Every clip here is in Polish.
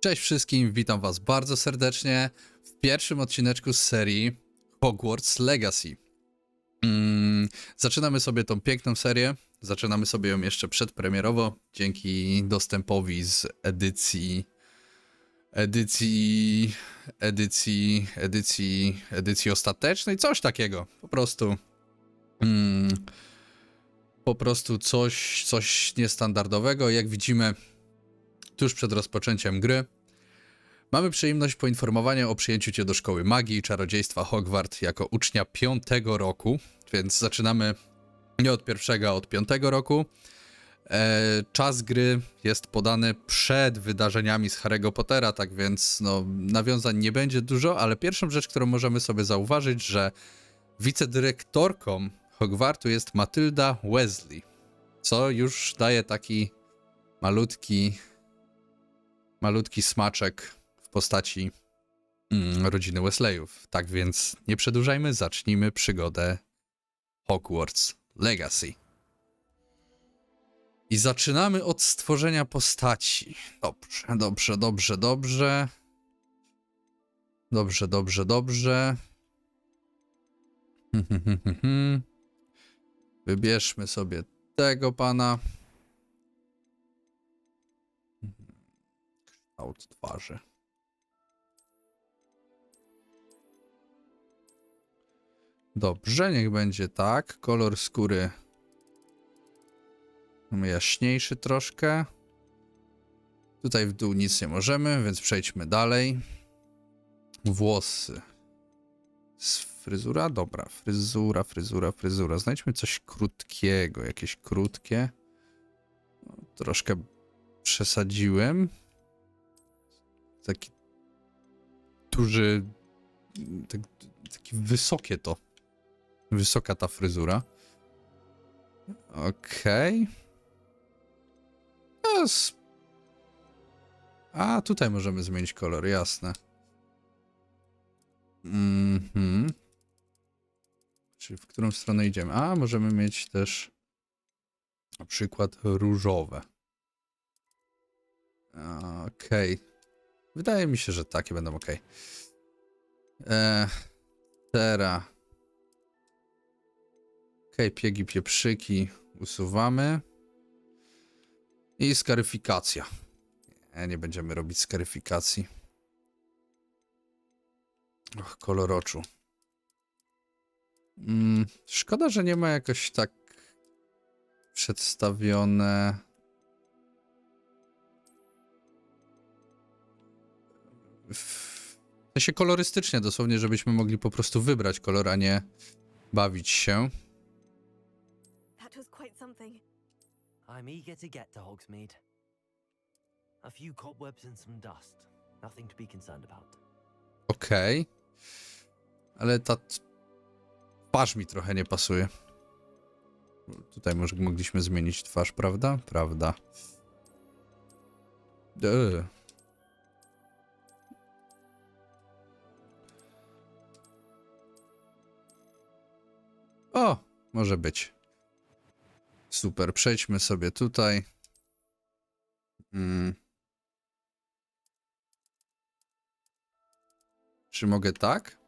Cześć wszystkim, witam was bardzo serdecznie w pierwszym odcineczku z serii Hogwarts Legacy. Mm, zaczynamy sobie tą piękną serię, zaczynamy sobie ją jeszcze przedpremierowo, dzięki dostępowi z edycji, edycji, edycji, edycji, edycji ostatecznej, coś takiego, po prostu. Mm, po prostu coś, coś niestandardowego, jak widzimy tuż przed rozpoczęciem gry. Mamy przyjemność poinformowania o przyjęciu cię do szkoły magii i czarodziejstwa Hogwart jako ucznia piątego roku, więc zaczynamy nie od pierwszego, a od piątego roku. E, czas gry jest podany przed wydarzeniami z Harry'ego Pottera, tak więc no, nawiązań nie będzie dużo, ale pierwszą rzecz, którą możemy sobie zauważyć, że wicedyrektorką Hogwartu jest Matylda Wesley, co już daje taki malutki malutki smaczek w postaci mm, rodziny Wesleyów. Tak więc nie przedłużajmy, zacznijmy przygodę Hogwarts Legacy. I zaczynamy od stworzenia postaci. Dobrze, dobrze, dobrze, dobrze. Dobrze, dobrze, dobrze. Wybierzmy sobie tego pana. Kształt twarzy. Dobrze, niech będzie tak. Kolor skóry jaśniejszy troszkę. Tutaj w dół nic nie możemy, więc przejdźmy dalej. Włosy. Fryzura? Dobra, fryzura, fryzura, fryzura. Znajdźmy coś krótkiego, jakieś krótkie. No, troszkę przesadziłem taki duży, tak, taki wysokie to. Wysoka ta fryzura. Okej. Okay. A, tutaj możemy zmienić kolor, jasne. Mhm. Czyli w którą stronę idziemy? A, możemy mieć też na przykład różowe. Okej. Okay. Wydaje mi się, że takie będą ok. Eee, teraz. Ok, piegi, pieprzyki usuwamy. I skaryfikacja. Nie, nie będziemy robić skaryfikacji. Och, kolor oczu. Mm, szkoda, że nie ma jakoś tak przedstawione w sensie kolorystycznie dosłownie, żebyśmy mogli po prostu wybrać kolor, a nie bawić się. That was quite something. I'm eager to get to Hogsmeade. A few cobwebs and some dust. Nothing to be concerned about. Okej. Ale ta t- twarz mi trochę nie pasuje. Tutaj może mogliśmy zmienić twarz, prawda? Prawda. Eee. O, może być. Super, przejdźmy sobie tutaj. Mm. Czy mogę tak?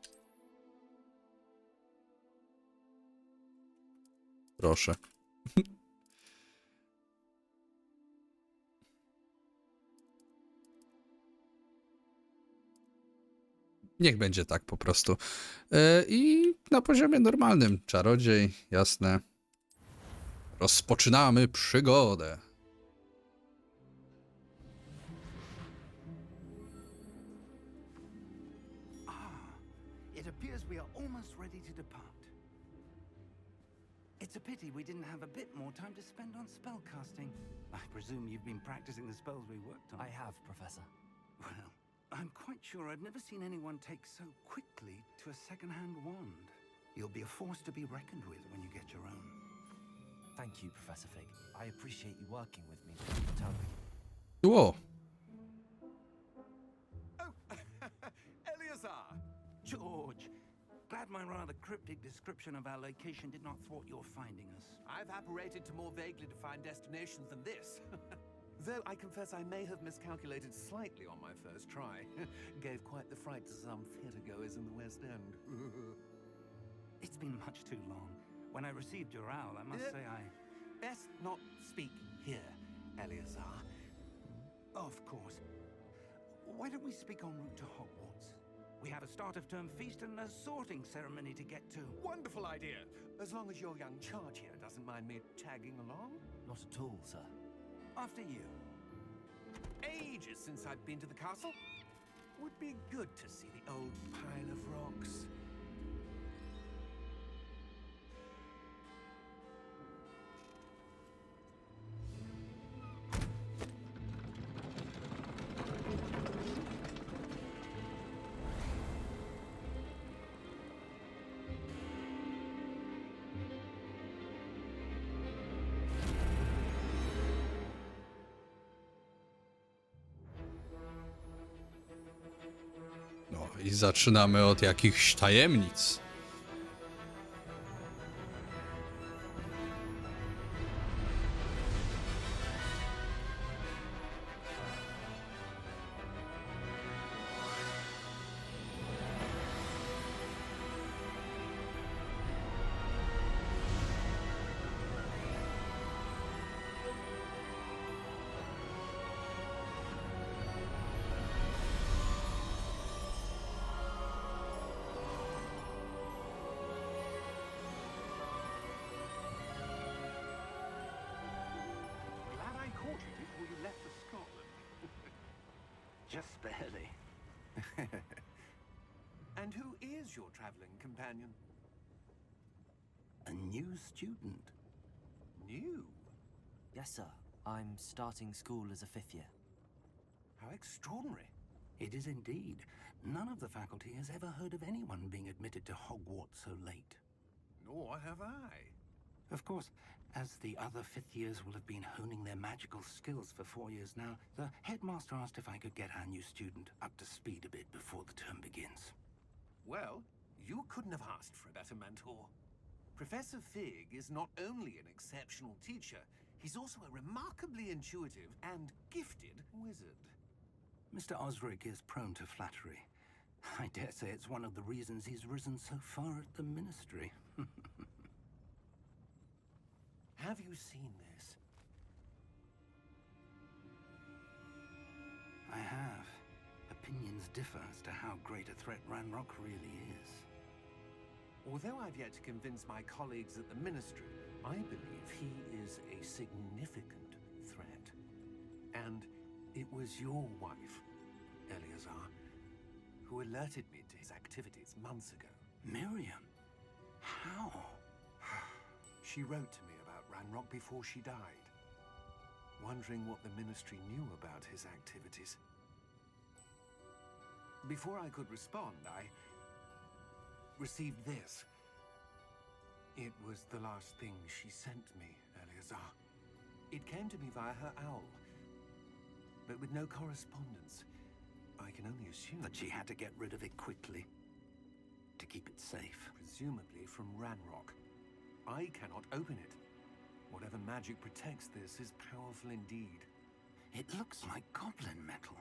Proszę. Niech będzie tak po prostu. Yy, I na poziomie normalnym. Czarodziej, jasne. Rozpoczynamy przygodę. Ah. It's a pity we didn't have a bit more time to spend on spellcasting. I presume you've been practicing the spells we worked on. I have, Professor. Well, I'm quite sure I've never seen anyone take so quickly to a second-hand wand. You'll be a force to be reckoned with when you get your own. Thank you, Professor Fig. I appreciate you working with me. Tell me. Ło, oh. Eleazar! George, glad my rather cryptic description of our location did not thwart your finding us. I've apparated to more vaguely defined destinations than this. Though I confess I may have miscalculated slightly on my first try. Gave quite the fright to some theatregoers in the West End. It's been much too long. When I received your owl, I must Uh, say I. Best not speak here, Eleazar. Of course. Why don't we speak en route to Hogwarts? We have a start of term feast and a sorting ceremony to get to. Wonderful idea! As long as your young charge here doesn't mind me tagging along. Not at all, sir. After you. Ages since I've been to the castle. Would be good to see the old pile of rocks. I zaczynamy od jakichś tajemnic. Just barely. And who is your traveling companion? A new student. New? Yes, sir. I'm starting school as a fifth year. How extraordinary. It is indeed. None of the faculty has ever heard of anyone being admitted to Hogwarts so late. Nor have I. Of course, as the other fifth years will have been honing their magical skills for four years now, the headmaster asked if I could get our new student up to speed a bit before the term begins. Well, you couldn't have asked for a better mentor. Professor Fig is not only an exceptional teacher, he's also a remarkably intuitive and gifted wizard. Mr. Osric is prone to flattery. I dare say it's one of the reasons he's risen so far at the ministry. Have you seen this? I have. Opinions differ as to how great a threat Ranrock really is. Although I've yet to convince my colleagues at the Ministry, I believe he is a significant threat. And it was your wife, Eleazar, who alerted me to his activities months ago. Miriam? How? She wrote to me Ranrock before she died, wondering what the Ministry knew about his activities. Before I could respond, I received this. It was the last thing she sent me, Eleazar. It came to me via her owl, but with no correspondence. I can only assume That she had to get rid of it quickly. To keep it safe. presumably from Ranrock. I cannot open it. Whatever magic protects this is powerful indeed. It looks like goblin metal.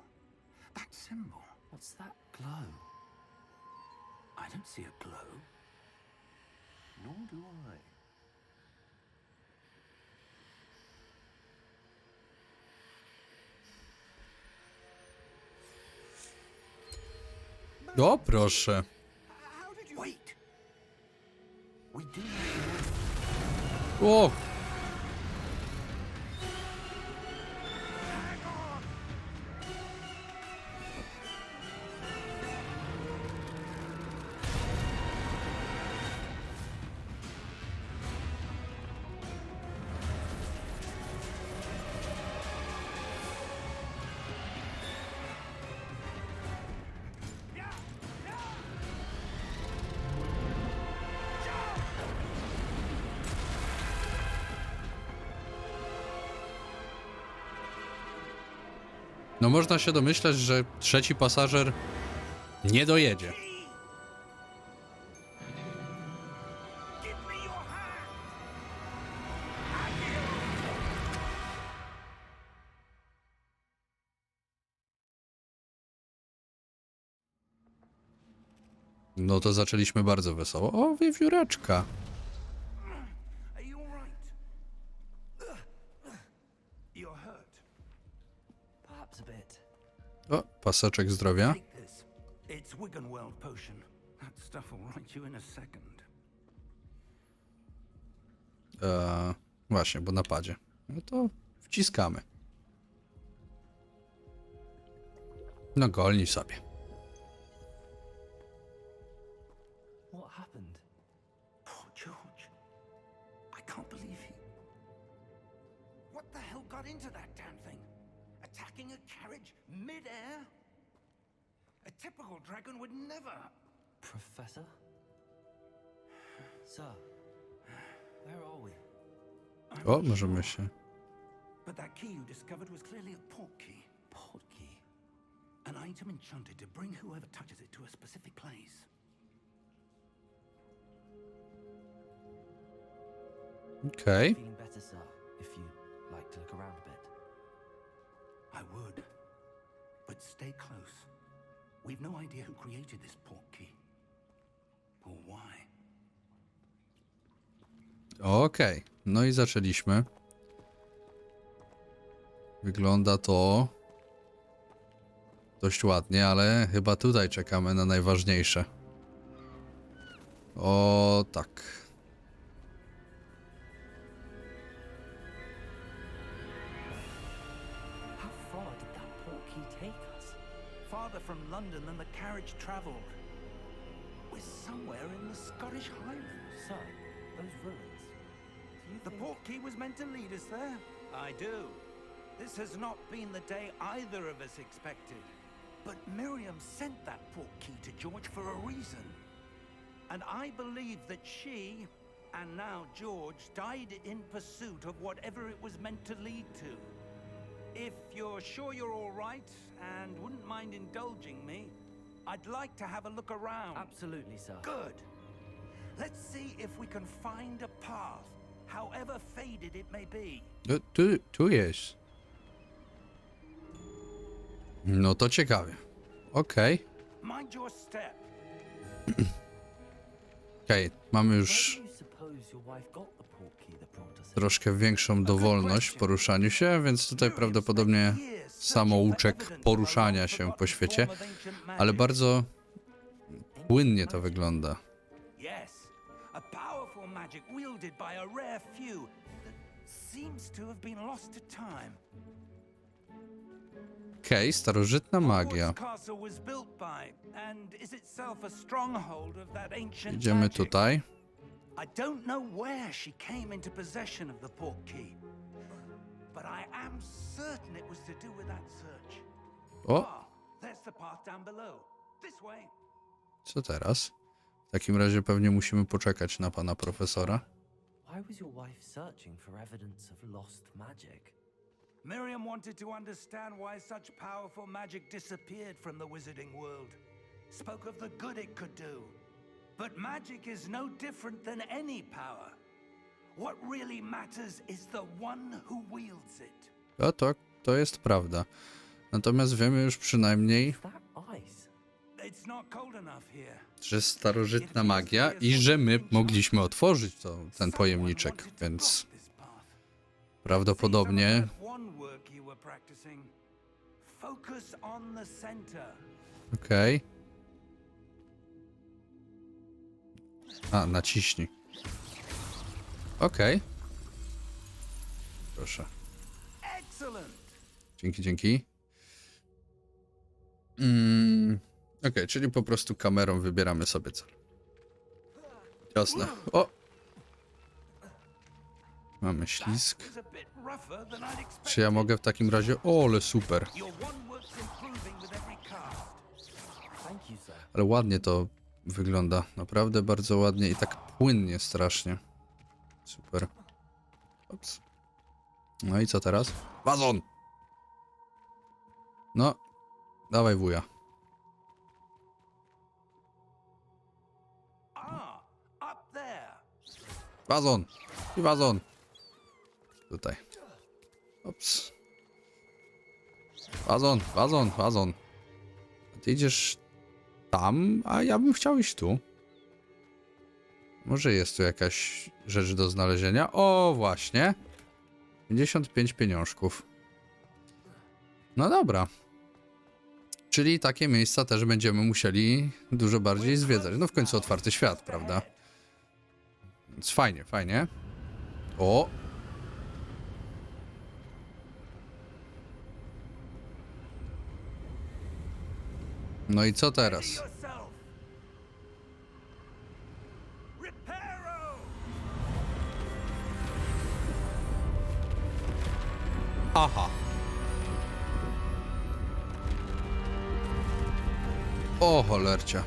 That symbol. What's that glow? I don't see a glow. Nor do I. O, proszę. How did you Wait! We do have to O, No można się domyślać, że trzeci pasażer nie dojedzie. No to zaczęliśmy bardzo wesoło. O, wiewióreczka. In a second. Eee, właśnie, bo napadzie. No to wciskamy. No golni sobie. What happened? Poor George. I can't believe he. What the hell got into that mid-air? A typical dragon would never. Professor? Sir, where are we? I'm oh, O, możemy się... But that key you discovered was clearly a port key. Portkey. An item enchanted to bring whoever touches it to a specific place. Okay. Feeling better, sir, if you like to look around a bit. I would. But stay close. We've no idea who created this port key. Or why. Okej. No i zaczęliśmy. Wygląda to dość ładnie, ale chyba tutaj czekamy na najważniejsze. O tak. From London than the carriage travelled. We're somewhere in the Scottish Highlands. Sir, those ruins. The think... port key was meant to lead us there? I do. This has not been the day either of us expected. But Miriam sent that port key to George for a reason. And I believe that she, and now George, died in pursuit of whatever it was meant to lead to. If you're sure you're all right and wouldn't mind indulging me, I'd like to have a look around. Absolutely, sir. Good. Let's see if we can find a path, however faded it may be. E, Tu, tu jest. No to ciekawie. Okej. Mind your step. Okej, mamy Where już do you suppose your wife got the portkey that brought us here? Troszkę większą dowolność w poruszaniu się, więc tutaj prawdopodobnie samouczek poruszania się po świecie, ale bardzo płynnie to wygląda. Okej, starożytna magia. Idziemy tutaj. I don't know where she came into possession of the port key, but I am certain it was to do with that search. O, Ah, there's the path down below. This way. co teraz? W takim razie pewnie musimy poczekać na pana profesora. Why was your wife searching for evidence of lost magic? Miriam wanted to understand why such powerful magic disappeared from the wizarding world. Spoke of the good it could do. But magic is no different than any power. What really matters is the one who wields it. O, to, to jest prawda. Natomiast wiemy już przynajmniej? It's not cold enough here. że starożytna magia i że my mogliśmy otworzyć to, ten pojemniczek, więc prawdopodobnie Focus on A, naciśnij. Okej. Proszę. Excellent. Dzięki, dzięki. Mm, Okej, czyli po prostu kamerą wybieramy sobie cel. Jasne. O! Mamy ślisk. Czy ja mogę w takim razie... O, ale super. Ale ładnie to wygląda. Naprawdę bardzo ładnie i tak płynnie strasznie. Super. Ups. No i co teraz? Wazon! No. Dawaj wuja. Wazon! I wazon! Tutaj. Ups. Wazon, wazon, wazon. A Ty idziesz tam, a ja bym chciał iść tu. Może jest tu jakaś rzecz do znalezienia? O, właśnie. 55 pieniążków. No dobra. Czyli takie miejsca też będziemy musieli dużo bardziej zwiedzać. No w końcu otwarty świat, prawda? Więc fajnie, fajnie. O! No i co teraz? Aha. O cholercia.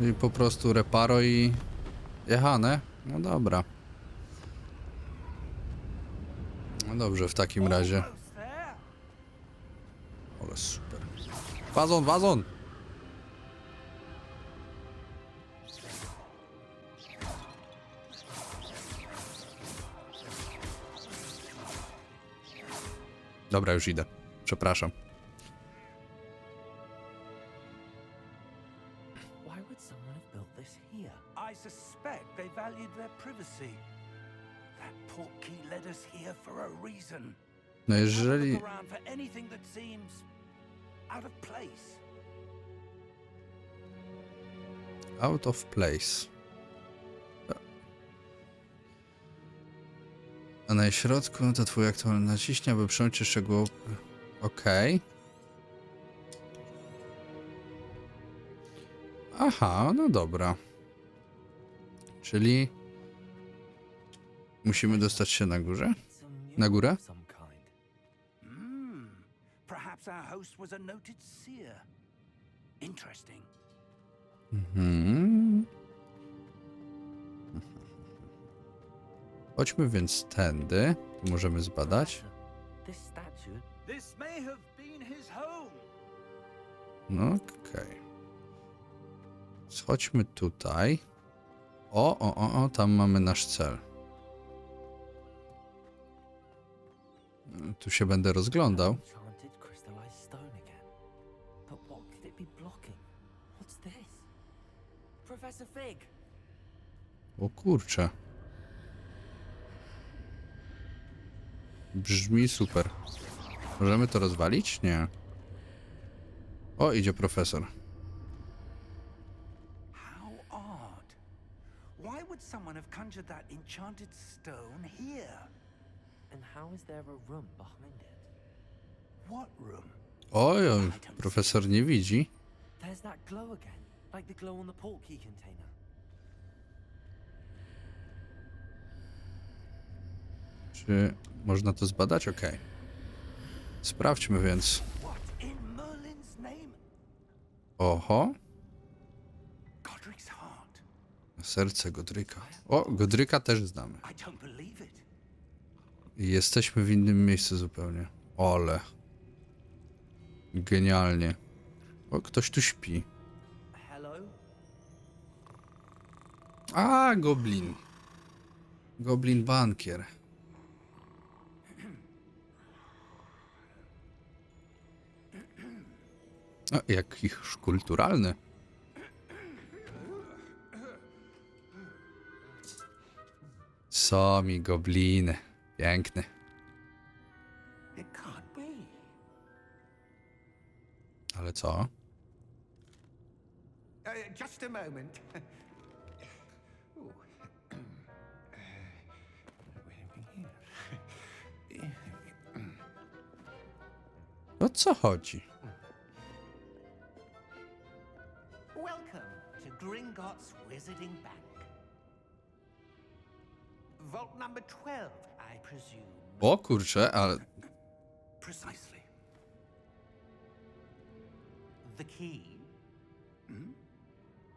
I po prostu reparo i jechane. No dobra. No dobrze, w takim razie. Ale. Wazon, wazon! Dobra, już idę. Przepraszam. Why would someone have built this here? I suspect they valued their privacy. That portkey led us here for a reason. No jeżeli... Look around for anything that seems out of place. Out of place. A na środku to twój aktualny naciśnie, aby przełączyć szczegół. Okej. Aha, no dobra. Czyli musimy dostać się na górze? Na górę? Perhaps our host was a noted seer. Interesting. Mhm. Chodźmy więc tędy. Tu możemy zbadać. This statue. This may have been his home. No okej. Schodźmy tutaj. O, o, o, o, tam mamy nasz cel. Tu się będę rozglądał. O kurczę. Brzmi super. Możemy to rozwalić? Nie. O, idzie profesor. How odd. Why would someone have conjured that enchanted stone here? And how is there a room behind it? What room? Oj, oj, profesor nie widzi. There's that glow again, like the glow on the portkey container. Czy można to zbadać? Okej. Sprawdźmy więc. Oho, serce Godryka. O, Godryka też znamy. Jesteśmy w innym miejscu zupełnie. Ole. Genialnie. O, ktoś tu śpi. A, goblin. Goblin bankier. O, jakiś kulturalny. Co mi gobliny. Piękny. Ale co? Uh, just a moment. co chodzi? Welcome to Gringotts Wizarding Bank. Vault number 12, I presume. O kurczę, ale Precisely. The key? Hmm?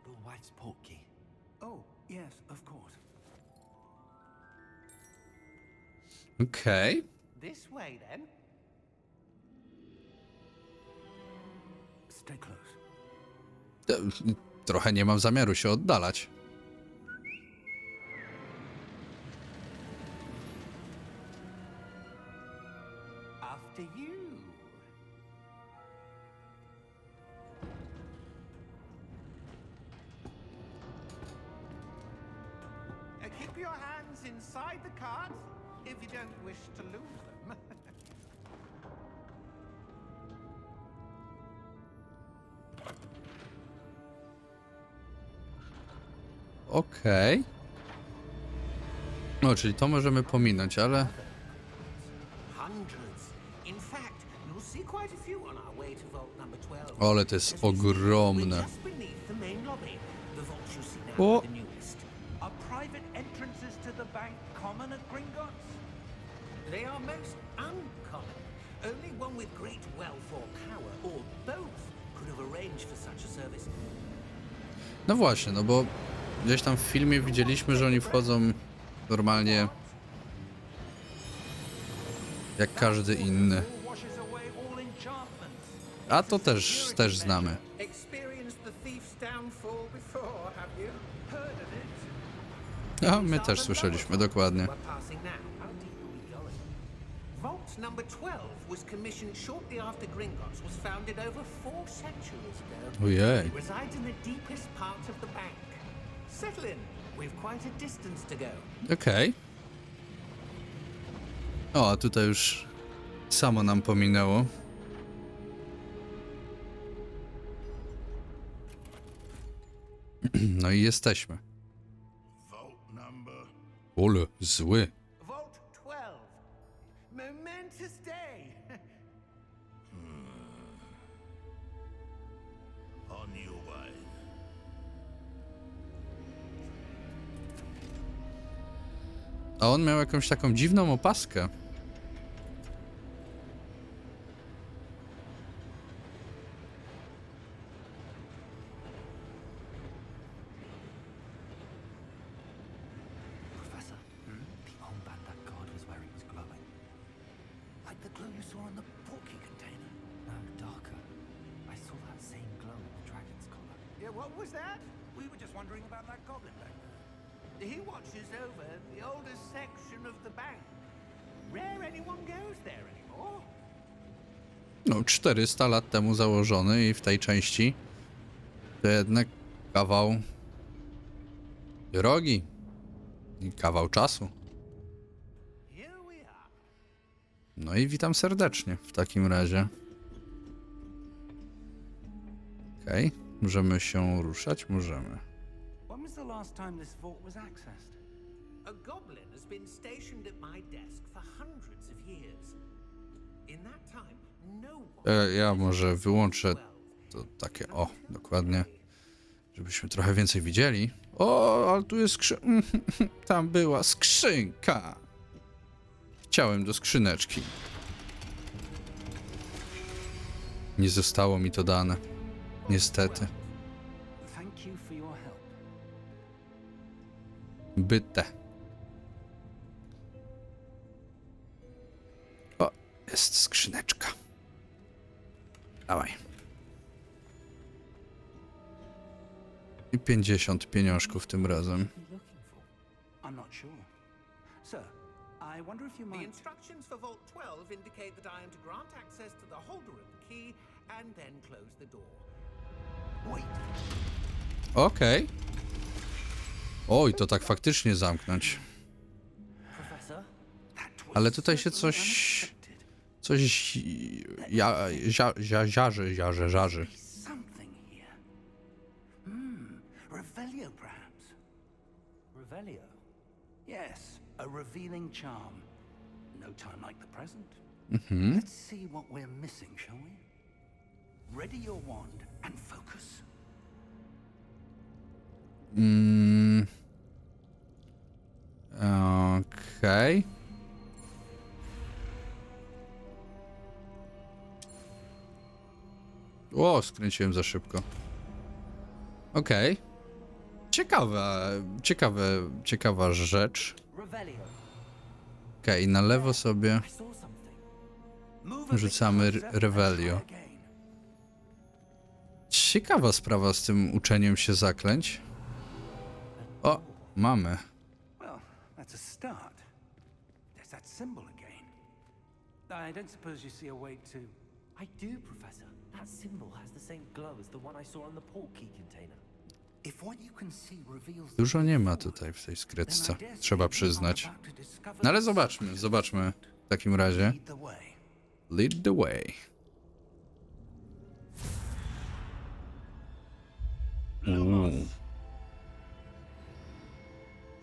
Your wife's portkey. Oh, yes, of course. okej. This way, then. Trochę nie mam zamiaru się oddalać. O! entrances to the bank common at Gringotts? They are most uncommon. Only one with great wealth or power, or both, could have arranged for such a service. No właśnie, no bo gdzieś tam w filmie widzieliśmy, że oni wchodzą normalnie jak każdy inny. A to też, też znamy. A my też słyszeliśmy, dokładnie. Vault number 12 was commissioned shortly after Gringotts was founded over four centuries ago. Ojej. It resides in the deepest part of the bank. Settle in. We've quite a distance to go. Okej. O, a tutaj już samo nam pominęło. No i jesteśmy. Vault number. Ole, zły. That same glow in the dragon's collar. Yeah, what was that? We were just wondering about that goblin back there. He watches over the oldest section of the bank. Rare anyone goes there anymore. No, 400 lat temu założony i w tej części to jednak kawał drogi i kawał czasu. No i witam serdecznie w takim razie. Okej, możemy się ruszać? Możemy. Last time this vault was accessed? A goblin has been stationed at my desk for hundreds of years. In that time, no one. E, ja może wyłączę to takie, o, dokładnie, żebyśmy trochę więcej widzieli. O, ale tu jest skrzynka. Tam była skrzynka. Chciałem do skrzyneczki. Nie zostało mi to dane. Niestety. Byte. O, jest skrzyneczka. Dawaj. I 50 pieniążków tym razem. I'm not sure. Sir, I wonder if you The might. instructions for Vault 12 indicate that I am to grant access to the holder of the key and then close the door. Wait. Okej. Oj, to tak faktycznie zamknąć. Ale tutaj się coś... Coś... Ja, zia, zia, ziarzy, ziarzy. Revelio? Yes, a revealing charm. No time like the present. Mhm. Let's see what we're missing, shall we? Ready your wand and focus. Mm. Okej. O, skręciłem za szybko. Okej. Ciekawa, ciekawe, ciekawa rzecz. Okej, na lewo sobie. Rzucamy Revelio. Ciekawa sprawa z tym uczeniem się zaklęć. O, mamy. Well, that's a start. There's that symbol again. I don't suppose you see a way to. I do, Professor. That symbol has the same glow as the one I saw on the port key container. If what you can see reveals the Dużo nie ma tutaj w tej then skrytce, trzeba przyznać. about to discover No ale the zobaczmy, zobaczmy w takim razie. Lead the way. Lead the way. Uuu.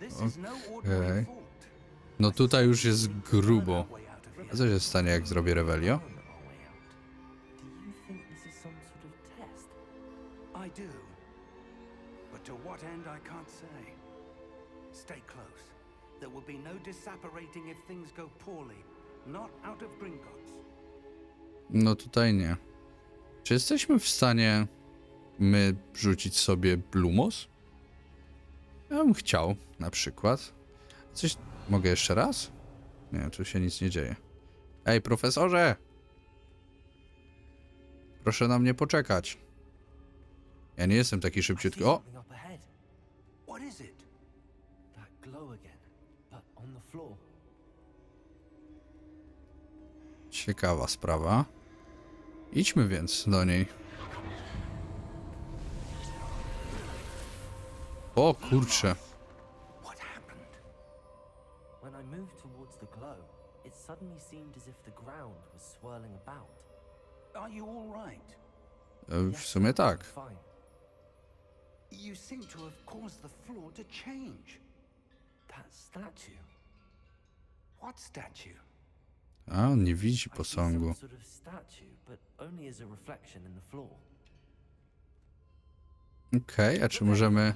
This is no tutaj już jest grubo. A co się stanie, jak zrobię Revelio? Stay close. There will be no disapparating if things go poorly. Not out of Gringotts. No tutaj nie. Czy jesteśmy w stanie my rzucić sobie Blumos? Ja bym chciał, na przykład. Coś... Mogę jeszcze raz? Nie, tu się nic nie dzieje. Ej, profesorze! Proszę na mnie poczekać. Ja nie jestem taki szybciutki. O! Ciekawa sprawa. Idźmy więc do niej. O kurczę. Suddenly seemed as if the ground was swirling about. Are you all right? E, W sumie tak. Fine. You seem to have caused the floor to change. That statue. What statue? A, on nie widzi I see some posągu. sort of statue, but only as a reflection in the floor. Okej, a czy możemy...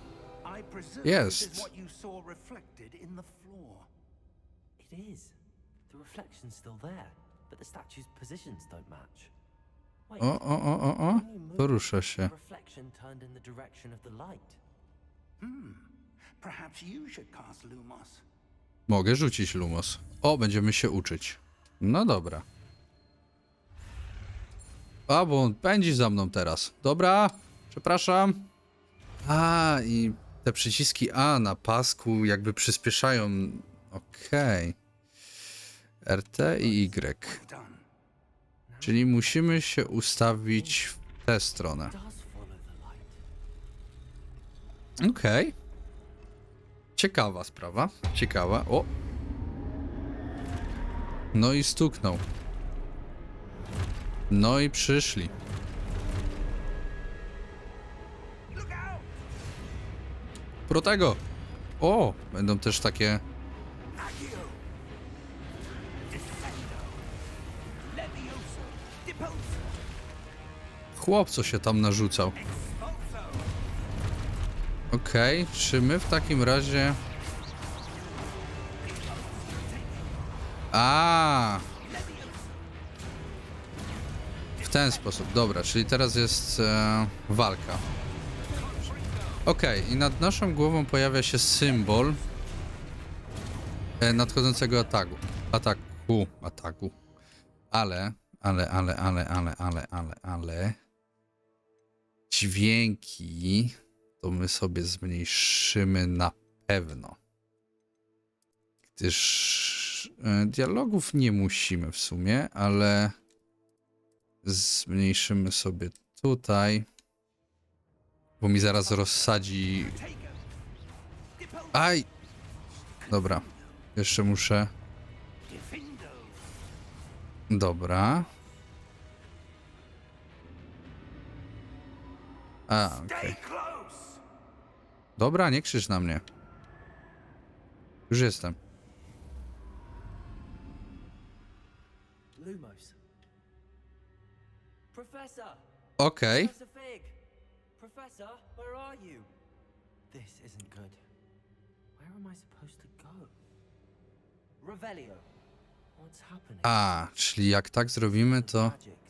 I presume is what you saw reflected in the floor. It is. The reflection's still there, but the statue's positions don't match. Wait, O, o, o, o, o. when you moved, Porusza się. the reflection turned in the direction of the light. Hmm. Perhaps you should cast Lumos. Mogę rzucić Lumos. O, będziemy się uczyć. No dobra. A, bo on pędzi za mną teraz. Dobra, przepraszam. A, i te przyciski A na pasku jakby przyspieszają. Okej. RT i Y. Czyli musimy się ustawić w tę stronę. Okej. Ciekawa sprawa. Ciekawa. O! No i stuknął. No i przyszli. Protego! O! Będą też takie... Chłop, co się tam narzucał. Okej, czy my w takim razie... A. W ten sposób, dobra, czyli teraz jest e, walka. Okej, i nad naszą głową pojawia się symbol e, nadchodzącego ataku. Ataku, ataku. Ale, ale, ale, ale, ale, ale, ale, ale. Dźwięki to my sobie zmniejszymy na pewno. Gdyż e, dialogów nie musimy w sumie, ale zmniejszymy sobie tutaj, bo mi zaraz rozsadzi. Aj! Dobra, jeszcze muszę. Dobra. A, okej. Dobra, nie krzycz na mnie. Już jestem. Lumos. Professor! Okej. Professor, where are you? This isn't good. Where am I supposed to go? Revelio. What's happening? A, czyli jak tak zrobimy, to. Magic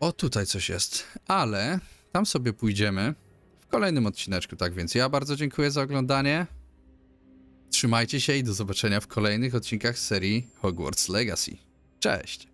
O, tutaj coś jest. Ale tam sobie pójdziemy w kolejnym odcineczku. Tak więc ja bardzo dziękuję za oglądanie. Trzymajcie się i do zobaczenia w kolejnych odcinkach serii Hogwarts Legacy. Cześć!